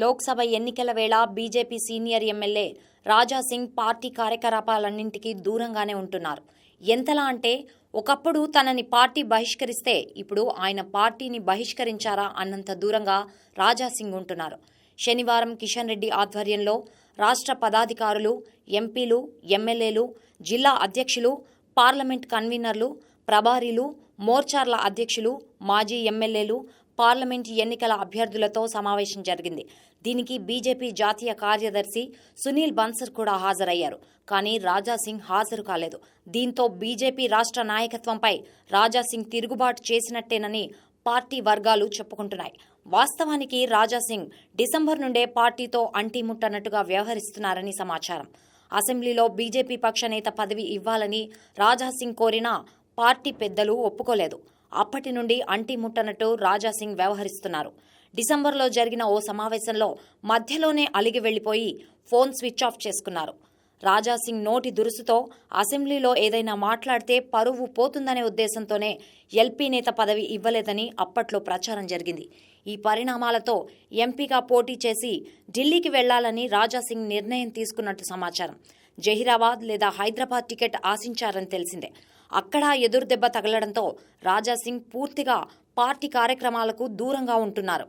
లోక్సభ ఎన్నికల వేళ BJP senior MLA Raja Singh party కార్యకలాపాలన్నింటికీ దూరంగానే ఉంటున్నారు. ఎంతలా అంటే ఒకప్పుడు తనని పార్టీ బహిష్కరిస్తే ఇప్పుడు ఆయన పార్టీని బహిష్కరించారా అన్నంత దూరంగా రాజా సింగ్ ఉంటున్నారు. శనివారం కిషన్ రెడ్డి ఆధ్వర్యంలో రాష్ట్ర పదాధికారులు ఎంపీలు ఎమ్మెల్యేలు జిల్లా అధ్యక్షులు పార్లమెంట్ కన్వీనర్లు ప్రభారీలు మోర్చార్ల అధ్యక్షులు మాజీ ఎమ్మెల్యేలు పార్లమెంట్ ఎన్నికల అభ్యర్థులతో సమావేశం జరిగింది. దీనికి బీజేపీ జాతీయ కార్యదర్శి సునీల్ బన్సర్ కూడా హాజరయ్యారు. కానీ రాజా సింగ్ హాజరు కాలేదు. దీంతో బీజేపీ రాష్ట్ర నాయకత్వంపై రాజా సింగ్ తిరుగుబాటు చేసినట్టేనని పార్టీ వర్గాలు చెప్పుకుంటున్నాయి. వాస్తవానికి రాజా సింగ్ డిసెంబర్ నుండే పార్టీతో అంటిముట్టనట్టుగా వ్యవహరిస్తున్నారని సమాచారం. అసెంబ్లీలో బీజేపీ పక్ష నేత పదవి ఇవ్వాలని రాజా సింగ్ కోరినా పార్టీ పెద్దలు ఒప్పుకోలేదు. అప్పటి నుండి అంటి ముట్టనట్టు రాజా సింగ్ వ్యవహరిస్తున్నారు. డిసెంబర్లో జరిగిన ఓ సమావేశంలో మధ్యలోనే అలిగి వెళ్ళిపోయి ఫోన్ స్విచ్ ఆఫ్ చేసుకున్నారు. రాజా సింగ్ నోటి దురుసుతో అసెంబ్లీలో ఏదైనా మాట్లాడితే పరువు పోతుందనే ఉద్దేశంతోనే ఎల్పీ నేత పదవి ఇవ్వలేదని అప్పట్లో ప్రచారం జరిగింది. ఈ పరిణామాలతో ఎంపీగా పోటీ చేసి ఢిల్లీకి వెళ్ళాలని రాజా సింగ్ నిర్ణయం తీసుకున్నట్టు సమాచారం. జహీరాబాద్ లేదా హైదరాబాద్ టికెట్ ఆశించారని తెలిసిందే. అక్కడ ఎదురుదెబ్బ తగలడంతో రాజా సింగ్ పూర్తిగా పార్టీ కార్యక్రమాలకు దూరంగా ఉంటున్నారు.